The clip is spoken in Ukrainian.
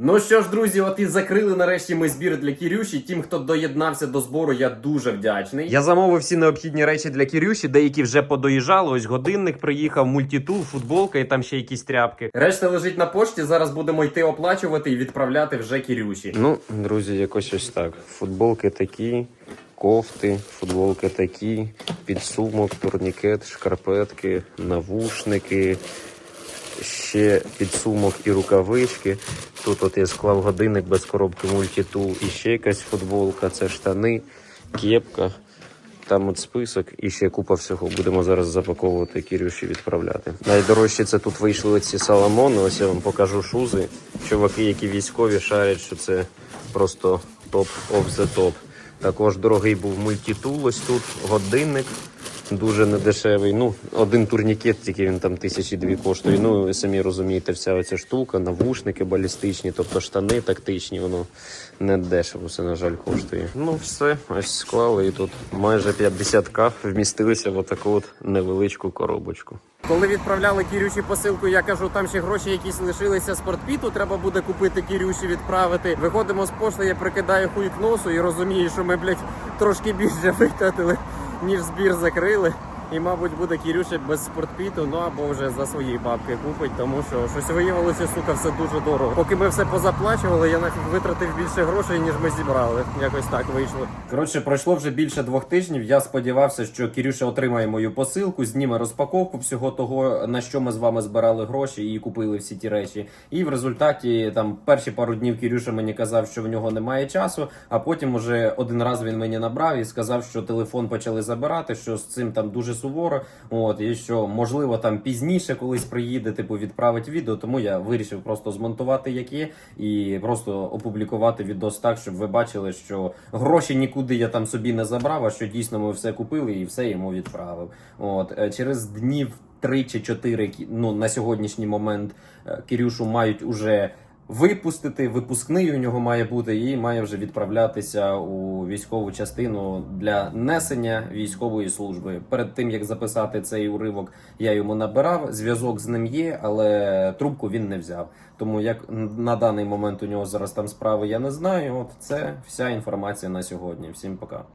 Ну що ж, друзі, от і закрили нарешті ми збір для Кірюші. Тим, хто доєднався до збору, я дуже вдячний. Я замовив всі необхідні речі для Кірюші, деякі вже подоїжджали. Ось годинник приїхав, мультитул, футболка і там ще якісь тряпки. Решта лежить на пошті. Зараз будемо йти оплачувати і відправляти вже Кірюші. Ну, друзі, якось ось так. Футболки такі, кофти, футболки такі, підсумок, турнікет, шкарпетки, навушники, ще підсумок і рукавички. Тут от я склав годинник без коробки мультитул, і ще якась футболка, це штани, кепка. Там от список і ще купа всього. Будемо зараз запаковувати Кірюші відправляти. Найдорожче це тут вийшли ці саламони. Ось я вам покажу шузи. Чуваки, які військові, шарять, що це просто топ of the top. Також дорогий був мультитул. Ось тут годинник. Дуже недешевий. Ну, один турнікет, тільки він там тисячі дві коштує. Ну, ви самі розумієте, вся оця штука, навушники балістичні, тобто штани тактичні, воно не дешево, все, на жаль, коштує. Ну, все, ось склали, і тут майже 50к вмістилися в отаку от невеличку коробочку. Коли відправляли Кірюші посилку, я кажу, там ще гроші якісь лишилися з портпіту. Треба буде купити Кірюші, відправити. Виходимо з пошти, я прикидаю хуй к носу і розумію, що ми, блядь, трошки більше витратили, ніж збір закрили. І, мабуть, буде Кірюші без спортпіту, ну або вже за свої бабки купить, тому що щось виявилося, сука, все дуже дорого. Поки ми все позаплачували, я нафіг витратив більше грошей, ніж ми зібрали. Якось так вийшло. Коротше, пройшло вже більше двох тижнів. Я сподівався, що Кірюша отримає мою посилку, зніме розпаковку всього того, на що ми з вами збирали гроші і купили всі ті речі. І в результаті там перші пару днів Кірюша мені казав, що в нього немає часу. А потім уже один раз він мені набрав і сказав, що телефон почали забирати, що з цим там дуже суворо. От і що можливо там пізніше колись приїде, типу відправить відео. Тому я вирішив просто змонтувати як є і просто опублікувати відос так, щоб ви бачили, що гроші нікуди я там собі не забрав, а що дійсно ми все купили і все йому відправив. От е, через днів. Три чи чотири ну на сьогоднішній момент е, Кирюшу мають уже випустити. Випускний у нього має бути і має вже відправлятися у військову частину для несення військової служби. Перед тим як записати цей уривок, я йому набирав. Зв'язок з ним є, але трубку він не взяв. Тому як на даний момент у нього зараз там справи, я не знаю. От це вся інформація на сьогодні. Всім пока.